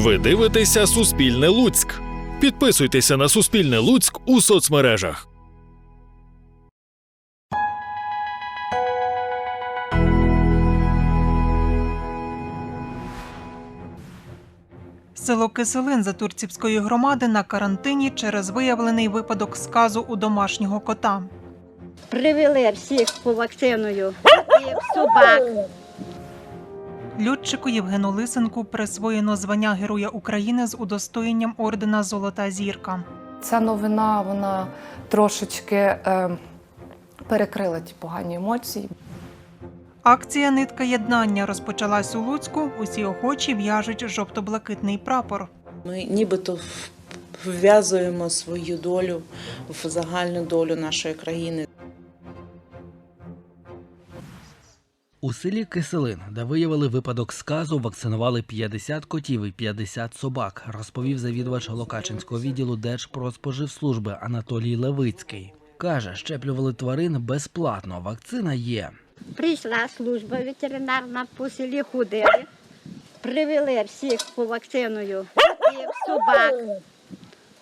Ви дивитеся Суспільне Луцьк. Підписуйтеся на Суспільне Луцьк у соцмережах. Село Киселин Затурцівської громади на карантині через виявлений випадок сказу у домашнього кота. Привели всіх по вакциною, собак. Льотчику Євгену Лисенку присвоєно звання Героя України з удостоєнням ордена Золота зірка. Ця новина вона трошечки е, перекрила ті погані емоції. Акція Нитка єднання розпочалась у Луцьку. Усі охочі в'яжуть жовто-блакитний прапор. Ми нібито вв'язуємо свою долю в загальну долю нашої країни. У селі Киселин, де виявили випадок сказу, вакцинували 50 котів і 50 собак, розповів завідувач Локачинського відділу Держпродспоживслужби Анатолій Левицький. Каже, щеплювали тварин безплатно. Вакцина є. Прийшла служба ветеринарна по селі ходили. Привели всіх по вакциною, котів, собак.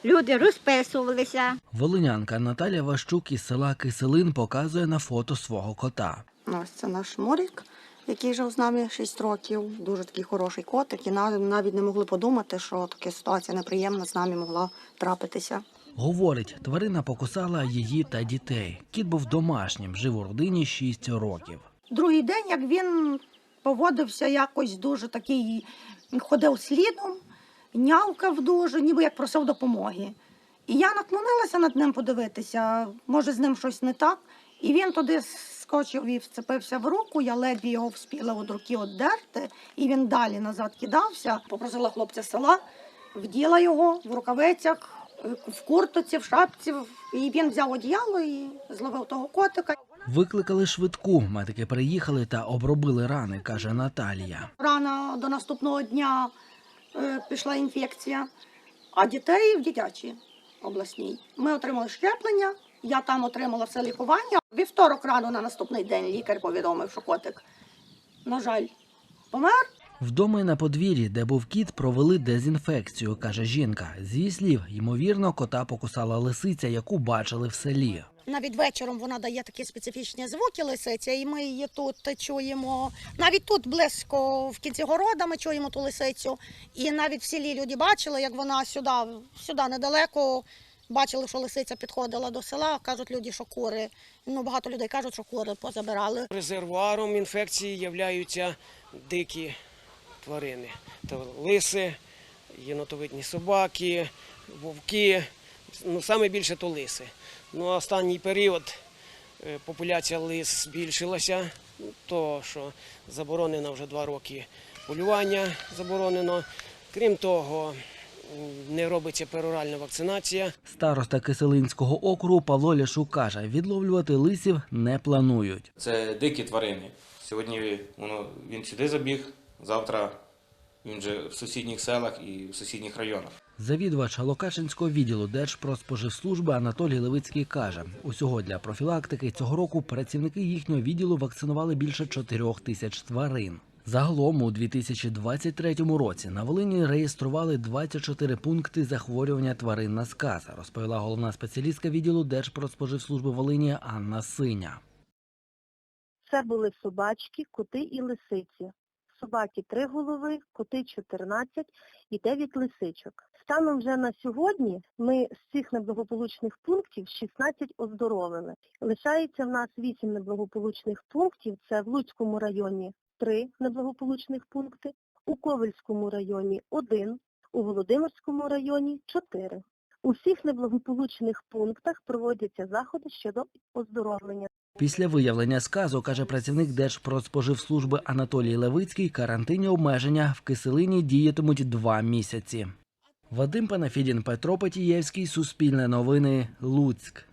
Люди розписувалися. Волинянка Наталя Ващук із села Киселин показує на фото свого кота. Ось це наш Морік, який жив з нами 6 років. Дуже такий хороший котик. І навіть не могли подумати, що така ситуація неприємна з нами могла трапитися. Говорить, тварина покусала її та дітей. Кіт був домашнім, жив у родині 6 років. Другий день, як він поводився якось дуже такий, він ходив слідом, нявкав дуже, ніби як просив допомоги. І я наклонилася над ним подивитися, може з ним щось не так. І він туди скочив і вцепився в руку, я ледве його вспіла від руки оддерти, і він далі назад кидався. Попросила хлопця з села, вділа його в рукавицях, в куртоці, в шапці. І він взяв одіяло і зловив того котика. Викликали швидку. Медики приїхали та обробили рани, каже Наталія. Рано до наступного дня е, пішла інфекція, а дітей в дитячій обласній. Ми отримали щеплення, я там отримала все лікування. Вівторок рано на наступний день лікар повідомив, що котик, на жаль, помер. Вдома й на подвір'ї, де був кіт, провели дезінфекцію, каже жінка. З її слів, ймовірно, кота покусала лисиця, яку бачили в селі. Навіть вечором вона дає такі специфічні звуки лисиця, і ми її тут чуємо. Навіть тут близько в кінці города ми чуємо ту лисицю. І навіть в селі люди бачили, як вона сюди, сюди недалеко. Бачили, що лисиця підходила до села, кажуть люди, що кури. Ну, багато людей кажуть, що кури позабирали. Резервуаром інфекції являються дикі тварини. Це лиси, єнотовидні собаки, вовки. Ну, саме більше то лиси. Ну, а останній період е, популяція лис збільшилася, ну, то що заборонено вже два роки полювання заборонено. Крім того, не робиться пероральна вакцинація. Староста Киселинського округу Павло Ляшук каже, відловлювати лисів не планують. Це дикі тварини. Сьогодні воно, він сюди забіг, завтра він вже в сусідніх селах і в сусідніх районах. Завідувач Локачинського відділу Держпродспоживслужби Анатолій Левицький каже, усього для профілактики цього року працівники їхнього відділу вакцинували більше 4 тисяч тварин. Загалом у 2023 році на Волині реєстрували 24 пункти захворювання тварин на сказ, розповіла головна спеціалістка відділу Держпродспоживслужби Волині Анна Синя. Це були собачки, коти і лисиці. Собаки три голови, коти 14 і 9 лисичок. Станом вже на сьогодні ми з цих неблагополучних пунктів 16 оздоровили. Лишається в нас 8 неблагополучних пунктів. Це в Луцькому районі 3 неблагополучних пункти, у Ковельському районі 1, у Володимирському районі 4. У всіх неблагополучних пунктах проводяться заходи щодо оздоровлення. Після виявлення сказу, каже працівник Держпродспоживслужби Анатолій Левицький, карантинні обмеження в киселині діятимуть два місяці. Вадим Панафідін, Петро Петієвський, Суспільне новини, Луцьк.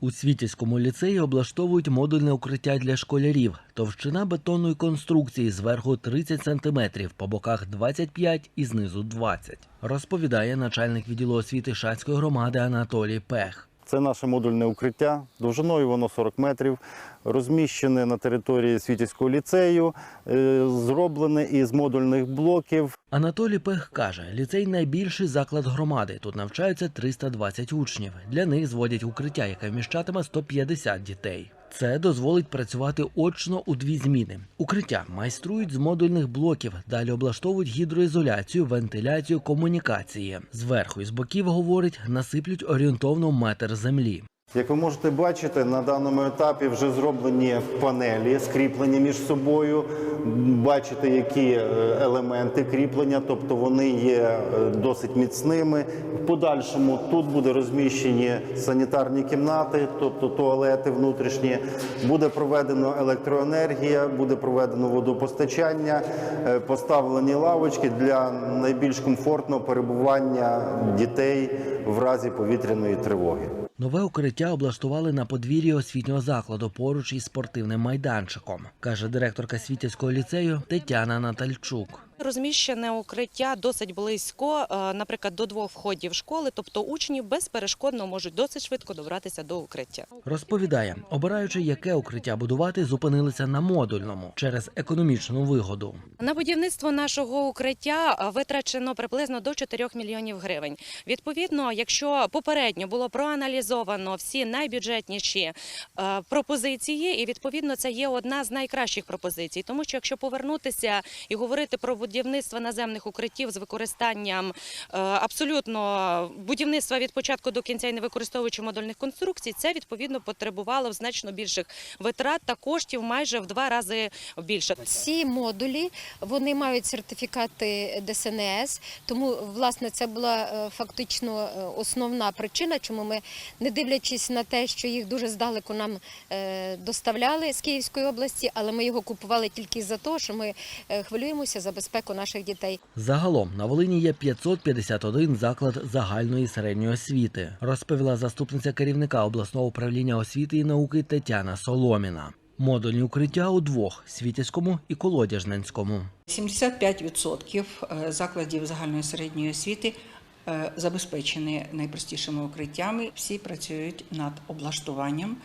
У Світівському ліцеї облаштовують модульне укриття для школярів. Товщина бетонної конструкції зверху 30 см, по боках 25 і знизу 20. Розповідає начальник відділу освіти Шацької громади Анатолій Пех. Це наше модульне укриття. Довжиною воно 40 метрів. Розміщене на території Світівського ліцею, е, зроблене із модульних блоків. Анатолій Пех каже, ліцей найбільший заклад громади. Тут навчаються 320 учнів. Для них зводять укриття, яке вміщатиме 150 дітей. Це дозволить працювати очно у дві зміни. Укриття майструють з модульних блоків, далі облаштовують гідроізоляцію, вентиляцію, комунікації. Зверху і з боків, говорить, насиплють орієнтовно метр землі. Як ви можете бачити, на даному етапі вже зроблені панелі, скріплені між собою. Бачите, які е, елементи кріплення, тобто вони є е, досить міцними. В подальшому тут буде розміщені санітарні кімнати, тобто туалети внутрішні. Буде проведено електроенергія, буде проведено водопостачання, е, поставлені лавочки для найбільш комфортного перебування дітей в разі повітряної тривоги. Нове укриття облаштували на подвір'ї освітнього закладу поруч із спортивним майданчиком, каже директорка Світівського ліцею Тетяна Натальчук. Розміщене укриття досить близько, е, наприклад, до двох входів школи, тобто учні безперешкодно можуть досить швидко добратися до укриття. Розповідає, обираючи, яке укриття будувати, зупинилися на модульному через економічну вигоду. На будівництво нашого укриття е, витрачено приблизно до 4 мільйонів гривень. Відповідно, якщо попередньо було проаналізовано всі найбюджетніші е, пропозиції, і відповідно це є одна з найкращих пропозицій, тому що якщо повернутися і говорити про будівництво наземних укриттів з використанням е, абсолютно будівництва від початку до кінця і не використовуючи модульних конструкцій, це відповідно потребувало значно більших витрат та коштів майже в два рази більше. Ці модулі вони мають сертифікати ДСНС, тому власне це була е, фактично е, основна причина, чому ми, не дивлячись на те, що їх дуже здалеку нам доставляли з Київської області, але ми його купували тільки за те, що ми хвилюємося за безпеку наших дітей. Загалом на Волині є 551 заклад загальної середньої освіти, розповіла заступниця керівника обласного управління освіти і науки Тетяна Соломіна. Модульні укриття у двох Світязькому і Колодяжненському. 75% е, закладів загальної середньої освіти забезпечені найпростішими укриттями. Всі працюють над облаштуванням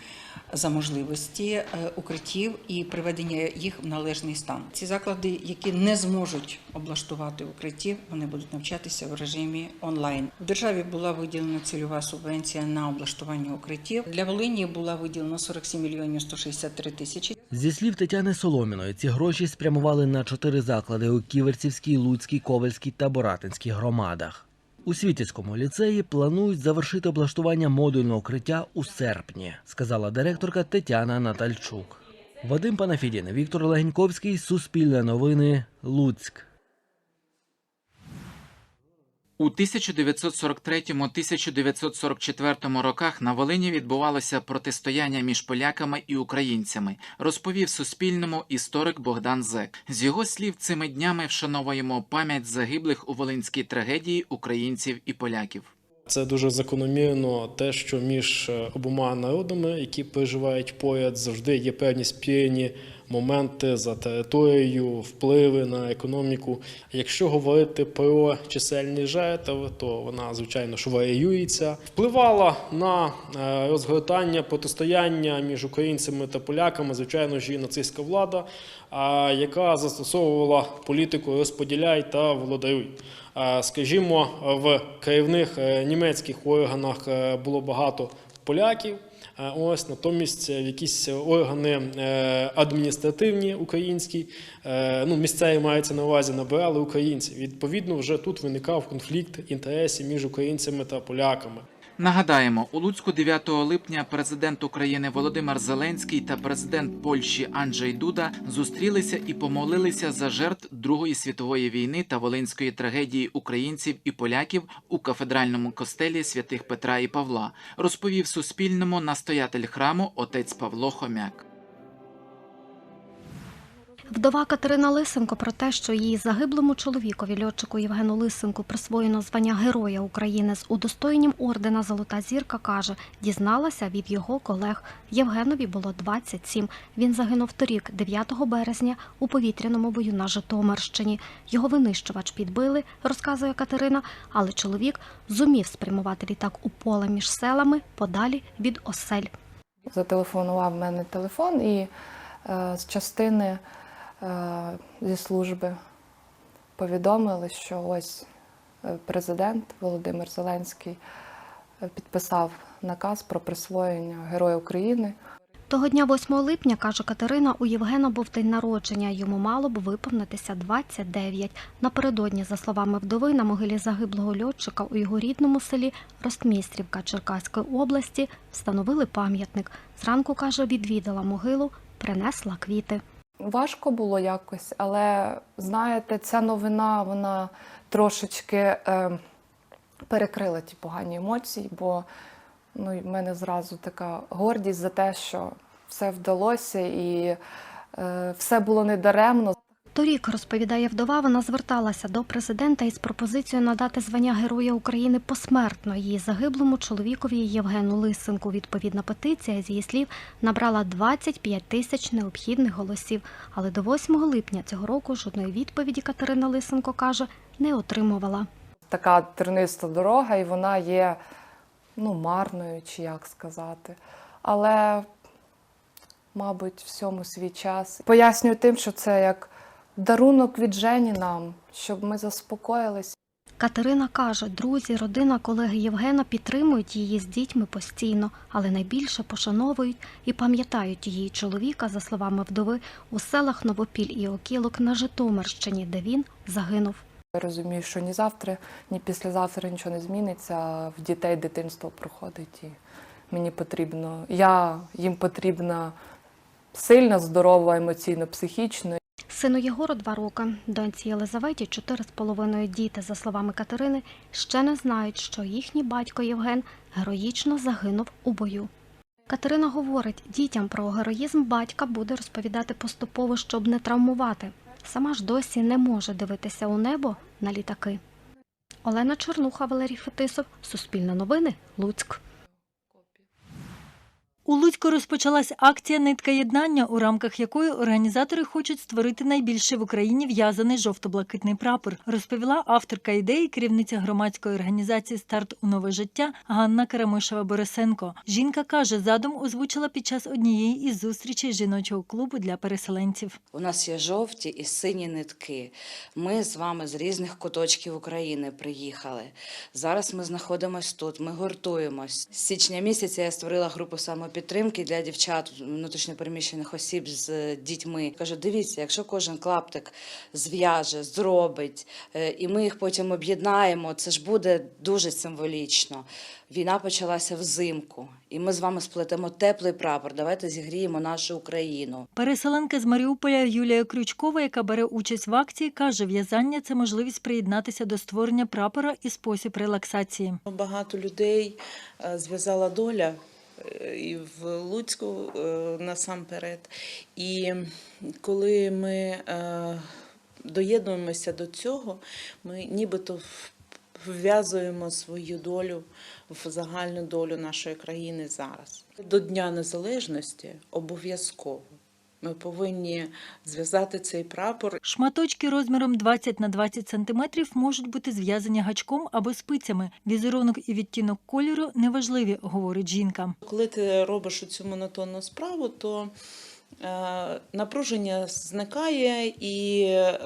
за можливості е, укриттів і приведення їх в належний стан. Ці заклади, які не зможуть облаштувати укриттів, вони будуть навчатися в режимі онлайн. В державі була виділена цільова субвенція на облаштування укриттів. Для Волині була виділена 47 мільйонів 163 тисячі. Зі слів Тетяни Соломіної, ці гроші спрямували на чотири заклади у Ківерцівській, Луцькій, Ковальській та Боратинській громадах. У Світівському ліцеї планують завершити облаштування модульного укриття у серпні, сказала директорка Тетяна Натальчук. Вадим Панафідін, Віктор Легеньковський, Суспільне новини, Луцьк. У 1943-1944 роках на Волині відбувалося протистояння між поляками і українцями, розповів Суспільному історик Богдан Зек. З його слів, цими днями вшановуємо пам'ять загиблих у волинській трагедії українців і поляків. Це дуже закономірно те, що між е, обома народами, які переживають поряд, завжди є певні спільні моменти за територією, впливи на економіку. Якщо говорити про чисельні жертви, то вона звичайно ж варіюється. Впливала на е, розгортання протистояння між українцями та поляками, звичайно ж, і нацистська влада, яка застосовувала політику розподіляй та володарюй. Е, Скажімо, в керівних е, німецьких органах було багато поляків. Е, Ось натомість в якісь органи е, адміністративні українські, е, ну місцеві мається на увазі, набирали українців. Відповідно, вже тут виникав конфлікт інтересів між українцями та поляками. Нагадаємо, у Луцьку 9 липня президент України Володимир Зеленський та президент Польщі Анджей Дуда зустрілися і помолилися за жертв Другої світової війни та волинської трагедії українців і поляків у кафедральному костелі святих Петра і Павла, розповів Суспільному настоятель храму отець Павло Хомяк. Вдова Катерина Лисенко про те, що її загиблому чоловікові льотчику Євгену Лисенку присвоєно звання Героя України з удостоєнням ордена Золота зірка каже, дізналася від його колег. Євгенові було 27. Він загинув торік, 9 березня, у повітряному бою на Житомирщині. Його винищувач підбили, розказує Катерина, але чоловік зумів спрямувати літак у поле між селами подалі від осель. Зателефонував мене телефон і е, з частини зі служби повідомили, що ось е, президент Володимир Зеленський е, підписав наказ про присвоєння Героя України. Того дня, 8 липня, каже Катерина, у Євгена був день народження. Йому мало б виповнитися 29. Напередодні, за словами вдови, на могилі загиблого льотчика у його рідному селі Ростмістрівка Черкаської області встановили пам'ятник. Зранку, каже, відвідала могилу, принесла квіти. Важко було якось, але знаєте, ця новина вона трошечки е, перекрила ті погані емоції, бо ну, в мене зразу така гордість за те, що все вдалося і е, все було недаремно. Торік, розповідає вдова, вона зверталася до президента із пропозицією надати звання Героя України посмертно її загиблому чоловікові Євгену Лисенку. Відповідна петиція, з її слів, набрала 25 тисяч необхідних голосів. Але до 8 липня цього року жодної відповіді Катерина Лисенко каже, не отримувала. Така терниста дорога, і вона є ну, марною, чи як сказати. Але, мабуть, всьому свій час. Пояснюю тим, що це як дарунок від Жені нам, щоб ми заспокоїлися. Катерина каже, друзі, родина, колеги Євгена підтримують її з дітьми постійно, але найбільше пошановують і пам'ятають її чоловіка, за словами вдови, у селах Новопіль і Окілок на Житомирщині, де він загинув. Я розумію, що ні завтра, ні післязавтра нічого не зміниться. В дітей дитинство проходить, і мені потрібно, я їм потрібна сильна, здорова, емоційно, психічно. Сину Єгору два роки, доньці Єлизаветі чотири з половиною діти, за словами Катерини, ще не знають, що їхній батько Євген героїчно загинув у бою. Катерина говорить, дітям про героїзм батька буде розповідати поступово, щоб не травмувати. Сама ж досі не може дивитися у небо на літаки. Олена Чорнуха, Валерій Фетисов, Суспільне новини, Луцьк. У Луцьку розпочалась акція Нитка єднання, у рамках якої організатори хочуть створити найбільший в Україні в'язаний жовто-блакитний прапор, розповіла авторка ідеї, керівниця громадської організації Старт у нове життя Ганна Карамишева Борисенко. Жінка каже, задум озвучила під час однієї із зустрічей жіночого клубу для переселенців. У нас є жовті і сині нитки. Ми з вами з різних куточків України приїхали. Зараз ми знаходимося тут, ми гуртуємось. З січня місяця я створила групу самопідтримки для дівчат, внутрішньопереміщених осіб з дітьми. Кажу, дивіться, якщо кожен клаптик зв'яже, зробить, е, і ми їх потім об'єднаємо, це ж буде дуже символічно. Війна почалася взимку, і ми з вами сплетемо теплий прапор. Давайте зігріємо нашу Україну. Переселенка з Маріуполя Юлія Крючкова, яка бере участь в акції, каже, в'язання це можливість приєднатися до створення прапора і спосіб релаксації. Багато людей е, зв'язала доля і в Луцьку е, насамперед. І коли ми е, доєднуємося до цього, ми нібито вв'язуємо свою долю в загальну долю нашої країни зараз. До Дня Незалежності обов'язково ми повинні зв'язати цей прапор Шматочки розміром 20 на 20 сантиметрів можуть бути зв'язані гачком або спицями. Візерунок і відтінок кольору неважливі, говорить жінка. Коли ти робиш цю монотонну справу, то е, напруження зникає і е,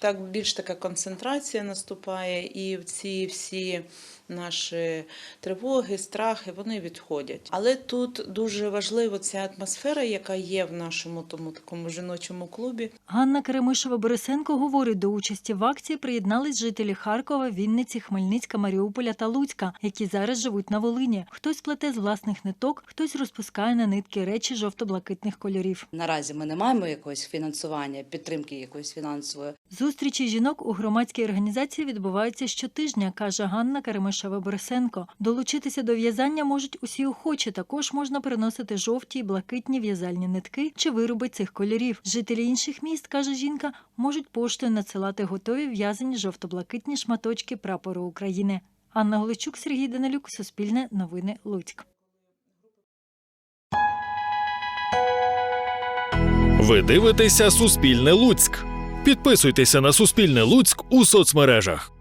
так більш така концентрація наступає, і ці всі наші тривоги, страхи вони відходять. Але тут дуже важлива ця атмосфера, яка є в нашому тому такому жіночому клубі. Ганна Керемишева Борисенко говорить, до участі в акції приєднались жителі Харкова, Вінниці, Хмельницька, Маріуполя та Луцька, які зараз живуть на Волині. Хтось плете з власних ниток, хтось розпускає на нитки речі жовто-блакитних кольорів. Наразі ми не маємо якогось фінансування, підтримки якоїсь фінансової. Зустрічі жінок у громадській організації відбуваються щотижня, каже Ганна Керемишева Варшава Борисенко. Долучитися до в'язання можуть усі охочі. Також можна приносити жовті і блакитні в'язальні нитки чи вироби цих кольорів. Жителі інших міст, каже жінка, можуть поштою надсилати готові в'язані жовто-блакитні шматочки прапору України. Анна Голичук, Сергій Данилюк, Суспільне новини Луцьк. Ви дивитеся Суспільне Луцьк. Підписуйтеся на Суспільне Луцьк у соцмережах.